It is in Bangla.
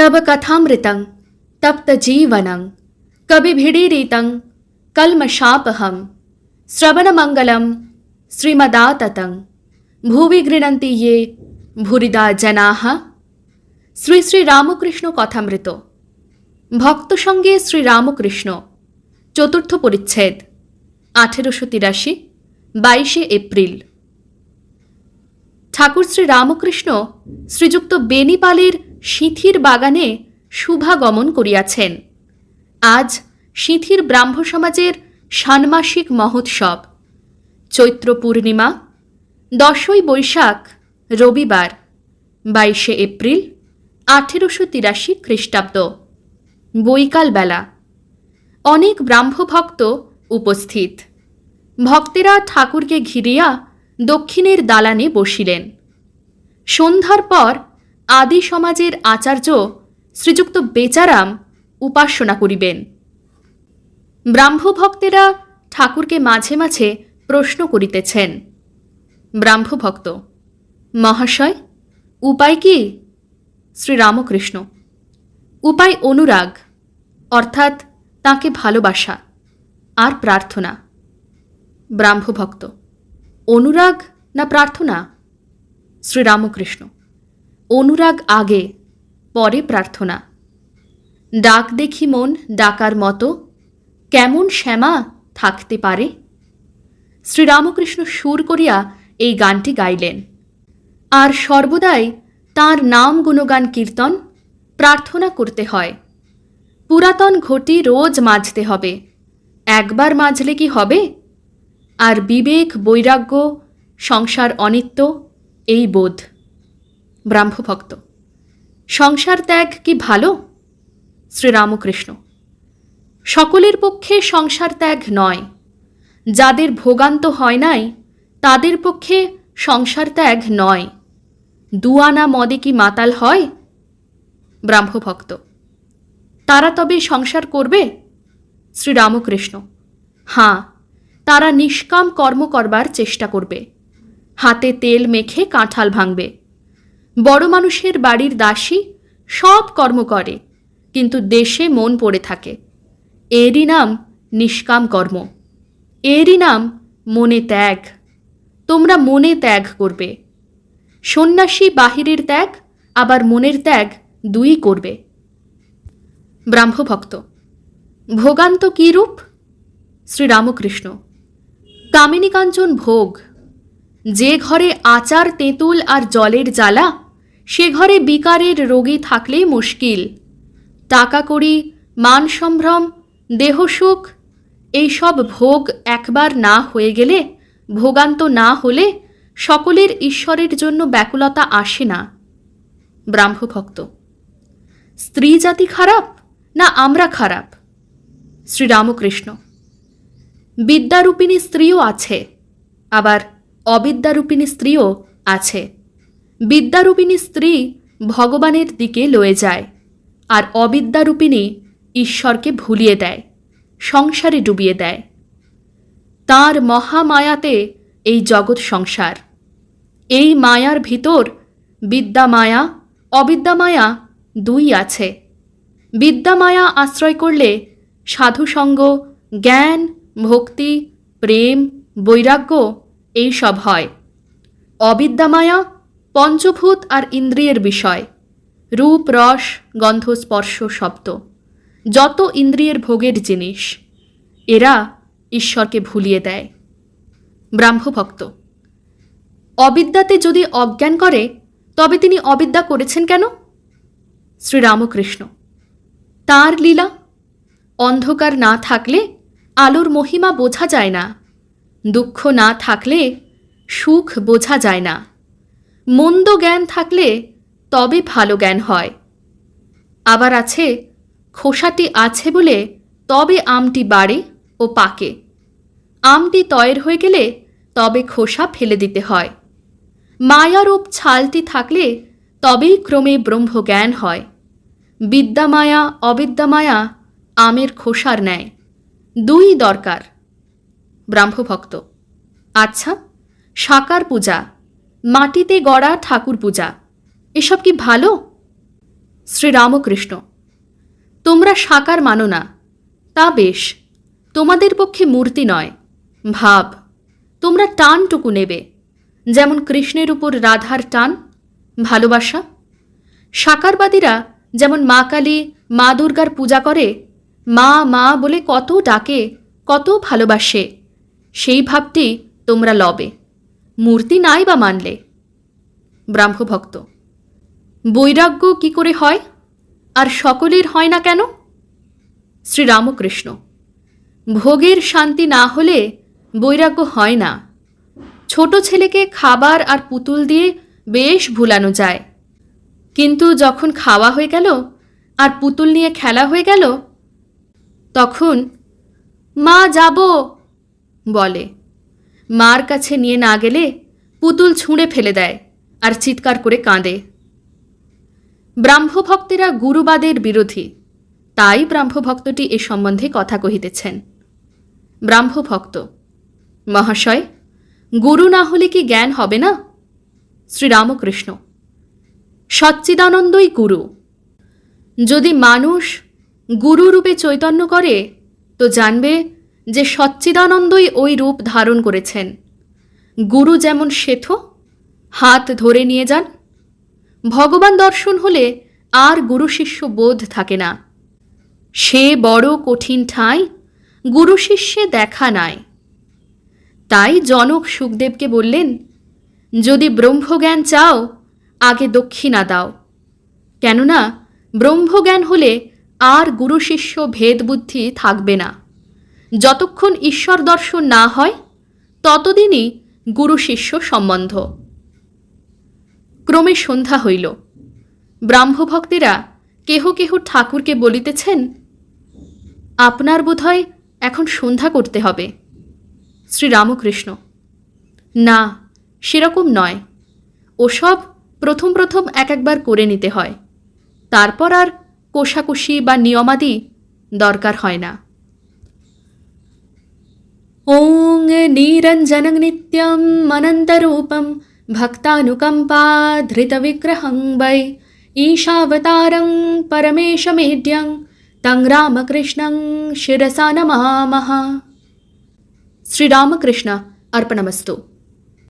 तब कथामृतं तप्तजीवनं कविभिडीरितं कल्मषापहं श्रवणमङ्गलं श्रीमदाततं ভুবি গৃণন্তি ইয়ে ভুরিদা জনাহ শ্রী শ্রী রামকৃষ্ণ কথামৃত ভক্ত সঙ্গে শ্রী রামকৃষ্ণ চতুর্থ পরিচ্ছেদ আঠেরোশো তিরাশি বাইশে এপ্রিল ঠাকুর শ্রী রামকৃষ্ণ শ্রীযুক্ত বেনিপালের সিঁথির বাগানে শুভাগমন করিয়াছেন। আজ সিঁথির ব্রাহ্ম সমাজের ষান্মাসিক মহোৎসব। চৈত্র পূর্ণিমা, দশই বৈশাখ, রবিবার, বাইশে এপ্রিল, আঠেরোশো তিরাশি খ্রিস্টাব্দ। বৈকালবেলা অনেক ব্রাহ্মভক্ত উপস্থিত। ভক্তেরা ঠাকুরকে ঘিরিয়া দক্ষিণের দালানে বসিলেন। সন্ধ্যার পর আদি সমাজের আচার্য শ্রীযুক্ত বেচারাম উপাসনা করিবেন। ব্রাহ্মভক্তেরা ঠাকুরকে মাঝে মাঝে প্রশ্ন করিতেছেন, ব্রাহ্মভক্ত, মহাশয়, উপায় কি? শ্রীরামকৃষ্ণ, উপায় অনুরাগ, অর্থাৎ তাকে ভালোবাসা আর প্রার্থনা। ব্রাহ্মভক্ত, অনুরাগ না প্রার্থনা? শ্রীরামকৃষ্ণ অনুরাগ আগে, পরে প্রার্থনা। ডাক দেখি মন ডাকার মতো, কেমন শ্যামা থাকতে পারে? শ্রীরামকৃষ্ণ সুর করিয়া এই গানটি গাইলেন। আর সর্বদাই তার নাম গুণগান কীর্তন প্রার্থনা করতে হয়। পুরাতন ঘটি রোজ মাজতে হবে। একবার মাজলে কি হবে? আর বিবেক, বৈরাগ্য, সংসার অনিত্য, এই বোধ। ব্রাহ্মভক্ত। সংসার ত্যাগ কি ভালো? শ্রীরামকৃষ্ণ। সকলের পক্ষে সংসার ত্যাগ নয়। যাদের ভোগান্ত হয় নাই, তাদের পক্ষে সংসার ত্যাগ নয়। দুয়ানা মদে কি মাতাল হয়? ব্রাহ্মভক্ত। তারা তবে সংসার করবে? শ্রীরামকৃষ্ণ। হাঁ, তারা নিষ্কাম কর্ম করবার চেষ্টা করবে। হাতে তেল মেখে কাঁঠাল ভাঙবে। বড় মানুষের বাড়ির দাসী সব কর্ম করে, কিন্তু দেশে মন পড়ে থাকে। এরই নাম নিষ্কাম কর্ম। এরই নাম মনে ত্যাগ। তোমরা মনে ত্যাগ করবে। সন্ন্যাসী বাহিরের ত্যাগ, আবার মনের ত্যাগ দুই করবে। ব্রাহ্মভক্ত, ভোগান্ত কী রূপ? শ্রীরামকৃষ্ণ কামিনী কাঞ্চন ভোগ। যে ঘরে আচার, তেঁতুল আর জলের জ্বালা সে ঘরে বিকারের রোগী থাকলেই মুশকিল। টাকা কড়ি, মান সম্ভ্রম দেহসুখ এইসব ভোগ একবার না হয়ে গেলে, ভোগান্ত না হলে সকলের ঈশ্বরের জন্য ব্যাকুলতা আসে না। ব্রাহ্মভক্ত, স্ত্রী জাতি খারাপ না আমরা খারাপ? শ্রীরামকৃষ্ণ, বিদ্যারূপিণী স্ত্রীও আছে, আবার অবিদ্যারূপিণী স্ত্রীও আছে। বিদ্যারূপিণী স্ত্রী ভগবানের দিকে লয়ে যায় আর অবিদ্যারূপিণী ঈশ্বরকে ভুলিয়ে দেয়, সংসারে ডুবিয়ে দেয়। তার মহামায়াতে এই জগৎ সংসার। এই মায়ার ভিতর বিদ্যা মায়া অবিদ্যা মায়া দুই আছে। বিদ্যা মায়া আশ্রয় করলে সাধুসঙ্গ, জ্ঞান, ভক্তি, প্রেম, বৈরাগ্য, এই সব হয়। অবিদ্যা মায়া পঞ্চভূত আর ইন্দ্রিয়ের বিষয়। রূপ, রস, গন্ধ, স্পর্শ, শব্দ। যত ইন্দ্রিয়ের ভোগের জিনিস, এরা ঈশ্বরকে ভুলিয়ে দেয়। ব্রাহ্মভক্ত। অবিদ্যাতে যদি অজ্ঞান করে, তবে তিনি অবিদ্যা করেছেন কেন? শ্রীরামকৃষ্ণ। তার লীলা, অন্ধকার না থাকলে আলোর মহিমা বোঝা যায় না। দুঃখ না থাকলে সুখ বোঝা যায় না। মন্দ জ্ঞান থাকলে তবে ভালো জ্ঞান হয়। আবার আছে, খোসাটি আছে বলে তবে আমটি বাড়ে ও পাকে। আমটি তয়ের হয়ে গেলে তবে খোসা ফেলে দিতে হয়। মায়ারূপ ছালটি থাকলে তবেই ক্রমে ব্রহ্মজ্ঞান হয়। বিদ্যামায়া, অবিদ্যামায়া আমের খোসার ন্যায়। দুই দরকার। ব্রাহ্মভক্ত। আচ্ছা সাকার পূজা। মাটিতে গড়া ঠাকুর পূজা। এসব কি ভালো? শ্রীরামকৃষ্ণ, তোমরা সাকার মানো না। তা বেশ, তোমাদের পক্ষে মূর্তি নয়। ভাব, তোমরা টানটুকু নেবে। যেমন কৃষ্ণের উপর রাধার টান, ভালোবাসা। সাকারবাদীরা যেমন মা কালী, মা দুর্গার পূজা করে, মা মা বলে কত ডাকে, কত ভালোবাসে, সেই ভাবটি তোমরা লবে। মূর্তি নাই বা মানলে? ব্রাহ্মভক্ত, বৈরাগ্য কি করে হয়? আর সকলের হয় না কেন? শ্রীরামকৃষ্ণ, ভোগের শান্তি না হলে বৈরাগ্য হয় না। ছোট ছেলেকে খাবার আর পুতুল দিয়ে বেশ ভুলানো যায়। কিন্তু যখন খাওয়া হয়ে গেল আর পুতুল নিয়ে খেলা হয়ে গেল, তখন, মা যাব! বলে। মার কাছে নিয়ে না গেলে পুতুল ছুঁড়ে ফেলে দেয় আর চিৎকার করে কাঁদে। ব্রাহ্মভক্তেরা গুরুবাদের বিরোধী। তাই ব্রাহ্মভক্তটি এ সম্বন্ধে কথা কহিতেছেন। ব্রাহ্মভক্ত, মহাশয়, গুরু না হলে কি জ্ঞান হবে না? শ্রীরামকৃষ্ণ, সচ্চিদানন্দই গুরু। যদি মানুষ গুরুরূপে চৈতন্য করে, তো জানবে যে সচ্চিদানন্দই ওই রূপ ধারণ করেছেন। গুরু যেমন শেথ হাত ধরে নিয়ে যান। ভগবান দর্শন হলে আর গুরু শিষ্য বোধ থাকে না। সে বড় কঠিন ঠাঁই, গুরু শিষ্যে দেখা নাই। তাই জনক সুখদেবকে বললেন, যদি ব্রহ্মজ্ঞান চাও, আগে দক্ষিণা দাও। কেননা ব্রহ্মজ্ঞান হলে আর গুরু শিষ্য ভেদ বুদ্ধি থাকবে না। যতক্ষণ ঈশ্বর দর্শন না হয়, ততদিনই গুরু শিষ্য সম্বন্ধ। ক্রমে সন্ধ্যা হইল। ব্রাহ্মভক্তেরা কেহ কেহ ঠাকুরকে বলিতেছেন, আপনার বোধহয় এখন সন্ধ্যা করতে হবে। শ্রীরামকৃষ্ণ, না, সেরকম নয়। ওসব প্রথম প্রথম এক একবার করে নিতে হয়। তারপর আর কোষাকুষি বা নিয়মাদি দরকার হয় না। ॐ नीरञ्जनं नित्यम् अनन्तरूपं भक्तानुकम्पाधृतविग्रहं वै ईशावतारं परमेशमेड्यं तं शिसा नमा श्रीरामकृष्ण अर्पणमस्तु।